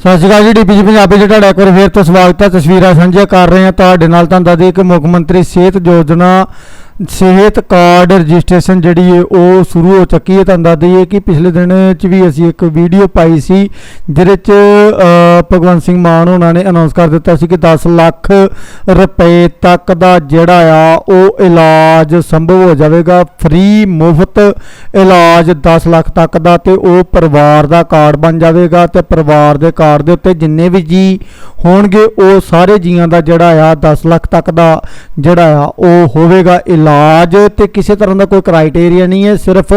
ਸਤਿ ਸ਼੍ਰੀ ਅਕਾਲ ਜੀ ਡੀਪੀਜੀ ਪੰਜਾਬੀ ਜੀ ਤੁਹਾਡਾ ਇੱਕ ਵਾਰ ਫੇਰ ਤੋਂ ਸਵਾਗਤ ਹੈ। ਤਸਵੀਰਾਂ ਸਾਂਝੀਆਂ ਕਰ ਰਹੇ ਹਾਂ। ਤੁਹਾਡੇ ਨਾਲ ਤੁਹਾਨੂੰ ਦੱਸ ਦਈਏ ਕਿ ਮੁੱਖ ਮੰਤਰੀ ਸਿਹਤ ਯੋਜਨਾ ਸਿਹਤ ਕਾਰਡ ਰਜਿਸਟ੍ਰੇਸ਼ਨ ਜਿਹੜੀ ਹੈ ਉਹ ਸ਼ੁਰੂ ਹੋ ਚੁੱਕੀ ਹੈ ਤੁਹਾਨੂੰ ਦੱਸ ਦਈਏ ਕਿ ਪਿਛਲੇ ਦਿਨ ਚ ਵੀ ਅਸੀਂ ਇੱਕ ਵੀਡੀਓ ਪਾਈ ਸੀ, ਜਿਹਦੇ ਚ ਭਗਵੰਤ ਸਿੰਘ ਮਾਨ ਉਹਨਾਂ ਨੇ ਅਨਾਉਂਸ ਕਰ ਦਿੱਤਾ ਸੀ ਕਿ 10 ਲੱਖ ਰੁਪਏ ਤੱਕ ਦਾ ਜਿਹੜਾ ਆ, ਉਹ ਇਲਾਜ ਸੰਭਵ ਹੋ ਜਾਵੇਗਾ। ਫ੍ਰੀ, ਮੁਫਤ ਇਲਾਜ 10 ਲੱਖ ਤੱਕ ਦਾ ਤੇ ਉਹ ਪਰਿਵਾਰ ਦਾ ਕਾਰਡ ਬਣ ਜਾਵੇਗਾ ਤੇ ਪਰਿਵਾਰ ਦੇ ਕਾਰਡ ਦੇ ਉੱਤੇ ਜਿੰਨੇ ਵੀ ਜੀ ਹੋਣਗੇ, ਉਹ ਸਾਰੇ ਜੀਆਂ ਦਾ ਜਿਹੜਾ ਆ 10 ਲੱਖ ਤੱਕ ਦਾ ਜਿਹੜਾ ਆ, ਉਹ ਹੋਵੇਗਾ ਇਲਾਜ। ਤੇ ਕਿਸੇ ਤਰ੍ਹਾਂ ਦਾ ਕੋਈ ਕ੍ਰਾਈਟੇਰੀਆ ਨਹੀਂ ਹੈ, ਸਿਰਫ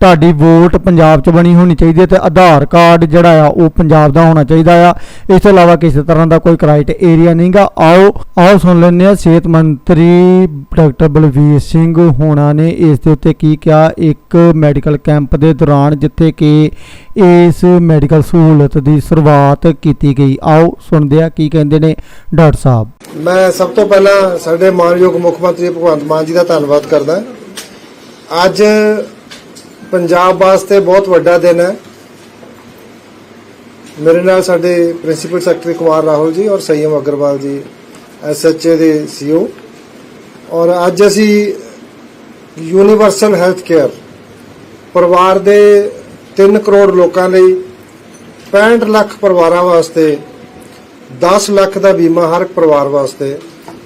ਤੁਹਾਡੀ ਵੋਟ ਪੰਜਾਬ 'ਚ ਬਣੀ ਹੋਣੀ ਚਾਹੀਦੀ ਹੈ ਤੇ ਆਧਾਰ ਕਾਰਡ ਜਿਹੜਾ ਆ ਉਹ ਪੰਜਾਬ ਦਾ ਹੋਣਾ ਚਾਹੀਦਾ ਆ। ਇਸ ਤੋਂ ਇਲਾਵਾ ਕਿਸੇ ਤਰ੍ਹਾਂ ਦਾ ਕੋਈ ਕ੍ਰਾਈਟੇਰੀਆ ਨਹੀਂਗਾ ਆਓ ਆਓ ਸੁਣ ਲੈਂਦੇ ਆ ਸਿਹਤ ਮੰਤਰੀ ਡਾਕਟਰ ਬਲਵੀਰ ਸਿੰਘ ਹੋਣਾ ਨੇ ਇਸ ਦੇ ਉੱਤੇ ਕੀ ਕਿਹਾ। ਇੱਕ ਮੈਡੀਕਲ ਕੈਂਪ ਦੇ ਦੌਰਾਨ ਜਿੱਥੇ ਕਿ ਇਸ ਮੈਡੀਕਲ ਸਹੂਲਤ ਦੀ ਸ਼ੁਰੂਆਤ ਕੀਤੀ ਗਈ। ਆਓ ਸੁਣਦੇ ਆ ਕੀ ਕਹਿੰਦੇ ਨੇ ਡਾਕਟਰ ਸਾਹਿਬ। ਮੈਂ ਸਭ ਤੋਂ ਪਹਿਲਾਂ ਸਾਡੇ ਮਾਨਯੋਗ ਮੁੱਖ ਮੰਤਰੀ ਭਗਵੰਤ ਮਾਨ ਜੀ ਦਾ ਧੰਨਵਾਦ ਕਰਦਾ ਅੱਜ ਪੰਜਾਬ ਵਾਸਤੇ ਬਹੁਤ ਵੱਡਾ ਦਿਨ ਹੈ। ਮੇਰੇ ਨਾਲ ਸਾਡੇ ਪ੍ਰਿੰਸੀਪਲ ਸੈਕਟਰੀ ਕੁਮਾਰ ਰਾਹੁਲ ਜੀ ਔਰ ਸੰਯਮ ਅਗਰਵਾਲ ਜੀ ਐਸਐਚਏ ਦੇ ਸੀਓ ਔਰ ਅੱਜ ਅਸੀਂ ਯੂਨੀਵਰਸਲ ਹੈਲਥ ਕੇਅਰ, ਪਰਿਵਾਰ ਦੇ 3 ਕਰੋੜ ਲੋਕਾਂ ਲਈ 65 ਲੱਖ ਪਰਿਵਾਰਾਂ ਵਾਸਤੇ 10 ਲੱਖ ਦਾ ਬੀਮਾ ਹਰ ਪਰਿਵਾਰ ਵਾਸਤੇ।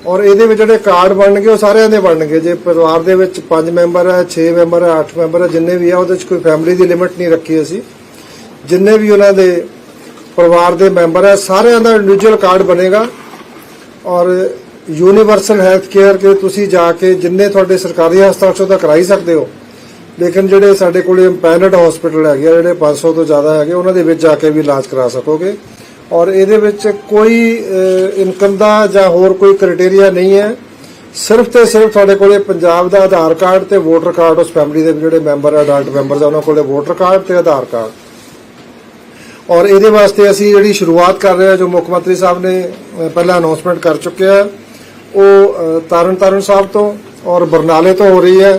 ਔਰ ਇਹਦੇ ਵਿੱਚ ਜਿਹੜੇ ਕਾਰਡ ਬਣਨਗੇ, ਉਹ ਸਾਰਿਆਂ ਦੇ ਬਣਨਗੇ। ਜੇ ਪਰਿਵਾਰ ਦੇ ਵਿੱਚ 5 ਮੈਂਬਰ ਹੈ 6 ਮੈਂਬਰ ਹੈ 8 ਮੈਂਬਰ ਹੈ, ਜਿੰਨੇ ਵੀ ਆ, ਉਹਦੇ ਵਿੱਚ ਕੋਈ ਫੈਮਿਲੀ ਦੀ ਲਿਮਿਟ ਨਹੀਂ ਰੱਖੀ ਅਸੀਂ। ਜਿੰਨੇ ਵੀ ਉਹਨਾਂ ਦੇ ਪਰਿਵਾਰ ਦੇ ਮੈਂਬਰ ਹੈ, ਸਾਰਿਆਂ ਦਾ ਇੰਡੀਵਿਜੂਅਲ ਕਾਰਡ ਬਣੇਗਾ। ਔਰ ਯੂਨੀਵਰਸਲ ਹੈਲਥ ਕੇਅਰ ਕੇ ਤੁਸੀਂ ਜਾ ਕੇ ਜਿੰਨੇ ਤੁਹਾਡੇ ਸਰਕਾਰੀ ਹਸਪਤਾਲ ਚੋਂ ਤਾਂ ਕਰਾਈ ਸਕਦੇ ਹੋ ਲੇਕਿਨ ਜਿਹੜੇ ਸਾਡੇ ਕੋਲੇ ਪੈਨਡ ਹਸਪੀਟਲ ਹੈਗੇ ਆ, ਜਿਹੜੇ 500 ਤੋਂ ਜ਼ਿਆਦਾ ਹੈਗੇ ਉਹਨਾਂ ਦੇ ਵਿੱਚ ਜਾ ਕੇ ਵੀ ਇਲਾਜ ਕਰਾ ਸਕੋਗੇ। ਔਰ ਇਹਦੇ ਵਿੱਚ ਕੋਈ ਇਨਕਮ ਦਾ ਜਾਂ ਹੋਰ ਕੋਈ ਕ੍ਰਾਈਟੇਰੀਆ ਨਹੀਂ ਹੈ। ਸਿਰਫ ਤੇ ਸਿਰਫ ਤੁਹਾਡੇ ਕੋਲੇ ਪੰਜਾਬ ਦਾ ਆਧਾਰ ਕਾਰਡ ਤੇ ਵੋਟਰ ਕਾਰਡ ਉਸ ਫੈਮਿਲੀ ਦੇ ਜਿਹੜੇ ਮੈਂਬਰ ਅਡਲਟ ਮੈਂਬਰਸ ਆ ਉਹਨਾਂ ਕੋਲੇ ਵੋਟਰ ਕਾਰਡ ਤੇ ਆਧਾਰ ਕਾਰਡ। ਔਰ ਇਹਦੇ ਵਾਸਤੇ ਅਸੀਂ ਜਿਹੜੀ ਸ਼ੁਰੂਆਤ ਕਰ ਰਹੇ ਹਾਂ ਜੋ ਮੁੱਖ ਮੰਤਰੀ ਸਾਹਿਬ ਨੇ ਪਹਿਲਾਂ ਅਨਾਉਂਸਮੈਂਟ ਕਰ ਚੁੱਕੇ ਆ ਉਹ ਅ, ਤਰਨ ਤਾਰਨ ਸਾਹਿਬ ਤੋਂ ਔਰ ਬਰਨਾਲੇ ਤੋਂ ਹੋ ਰਹੀ ਹੈ।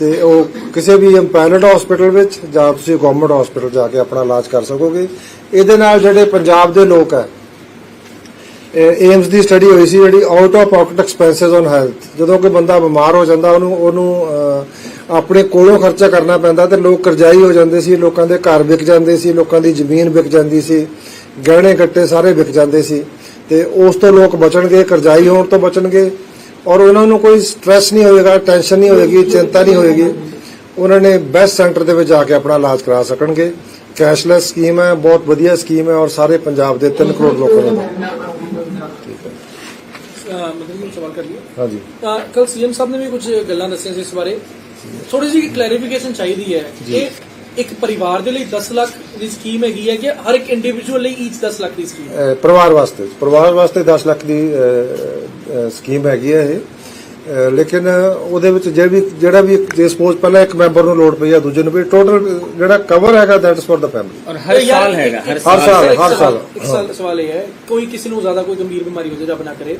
ਤੇ ਉਹ ਕਿਸੇ ਵੀ ਪ੍ਰਾਈਵੇਟ ਹਸਪੀਟਲ ਵਿੱਚ ਜਾਂ ਤੁਸੀਂ ਗਵਰਨਮੈਂਟ ਹਸਪੀਟਲ ਜਾ ਕੇ ਆਪਣਾ ਇਲਾਜ ਕਰ ਸਕੋਗੇ। ਇਹਦੇ ਨਾਲ ਜਿਹੜੇ ਪੰਜਾਬ ਦੇ ਲੋਕ ਹੈ ਏਮਸ ਦੀ ਸਟੱਡੀ ਹੋਈ ਸੀ ਜਿਹੜੀ out of pocket expenses on health ਜਦੋਂ ਕੋਈ ਬੰਦਾ ਬਿਮਾਰ ਹੋ ਜਾਂਦਾ, ਉਹਨੂੰ ਉਹਨੂੰ ਆਪਣੇ ਕੋਲੋਂ ਖਰਚਾ ਕਰਨਾ ਪੈਂਦਾ ਤੇ ਲੋਕ ਕਰਜ਼ਾਈ ਹੋ ਜਾਂਦੇ ਸੀ, ਲੋਕਾਂ ਦੇ ਘਰ ਵਿਕ ਜਾਂਦੇ ਸੀ, ਲੋਕਾਂ ਦੀ ਜ਼ਮੀਨ ਵਿਕ ਜਾਂਦੀ ਸੀ, ਗਹਿਣੇ ਗੱਟੇ ਸਾਰੇ ਵਿਕ ਜਾਂਦੇ ਸੀ। ਤੇ ਉਸ ਤੋਂ ਲੋਕ ਬਚਣਗੇ, ਕਰਜ਼ਾਈ ਹੋਣ ਤੋਂ ਬਚਣਗੇ। ਔਰ ਉਹਨਾਂ ਨੂੰ ਕੋਈ ਸਟ੍ਰੈਸ ਨਹੀਂ ਹੋਏਗਾ ਟੈਨਸ਼ਨ ਨਹੀਂ ਹੋਏਗੀ ਚਿੰਤਾ ਨਹੀਂ ਹੋਏਗੀ। ਉਹਨਾਂ ਨੇ ਬੈਸਟ ਸੈਂਟਰ ਦੇ ਵਿੱਚ ਜਾ ਕੇ ਆਪਣਾ ਇਲਾਜ ਕਰਾ ਸਕਣਗੇ। ਕੈਸ਼ਲੈਸ ਸਕੀਮ ਹੈ ਬਹੁਤ ਵਧੀਆ ਸਕੀਮ ਹੈ ਔਰ ਸਾਰੇ ਪੰਜਾਬ ਦੇ 3 ਕਰੋੜ ਲੋਕਾਂ ਨੂੰ। ਮਤਲਬ ਕਿ ਸਵਾਲ ਕਰ ਲਿਆ ਹਾਂਜੀ। ਤਾਂ ਕੱਲ ਸੀਐਮ ਸਾਹਿਬ ਨੇ ਵੀ ਕੁਝ ਗੱਲਾਂ ਦੱਸੀਆਂ ਸੀ ਇਸ ਬਾਰੇ। ਥੋੜੀ ਜਿਹੀ ਕਲੈਰੀਫਿਕੇਸ਼ਨ ਚਾਹੀਦੀ ਹੈ ਇਹ ਇੱਕ ਪਰਿਵਾਰ ਦੇ ਲਈ 10 ਲੱਖ ਦੀ ਸਕੀਮ ਹੈਗੀ ਹੈ ਕਿ ਹਰ ਇੱਕ ਇੰਡੀਵਿਜੂਅਲ ਲਈ ਈਚ 10 ਲੱਖ ਦੀ ਸਕੀਮ? ਅਹ ਪਰਿਵਾਰ ਵਾਸਤੇ ਪਰਿਵਾਰ ਵਾਸਤੇ 10 ਲੱਖ ਦੀ ਅਹ, ਅਹ, ਸਕੀਮ ਹੈਗੀ ਹੈ ਇਹ। ਅਹ, ਲੇਕਿਨ ਉਹਦੇ ਵਿੱਚ ਜੇ ਵੀ ਜਿਹੜਾ ਵੀ ਜੇ ਸਪੋਜ਼ ਪਹਿਲਾਂ ਇੱਕ ਮੈਂਬਰ ਨੂੰ ਲੋੜ ਪਈ ਆ ਦੂਜੇ ਨੂੰ ਵੀ ਟੋਟਲ ਜਿਹੜਾ ਕਵਰ ਹੈਗਾ ਦੈਟਸ ਫॉर ਦਾ ਫੈਮਿਲੀ ਔਰ ਹਰ ਸਾਲ ਹੈਗਾ ਹਰ ਹਰ ਸਾਲ, ਇੱਕ ਹਰ ਸਾਲ। ਇੱਕ ਸਾਲ ਸਵਾਲ ਇਹ ਹੈ ਕੋਈ ਕਿਸੇ ਨੂੰ ਜ਼ਿਆਦਾ ਕੋਈ ਗੰਭੀਰ ਬਿਮਾਰੀ ਹੋ ਜਾਏ ਰੱਬ ਨਾ ਕਰੇ।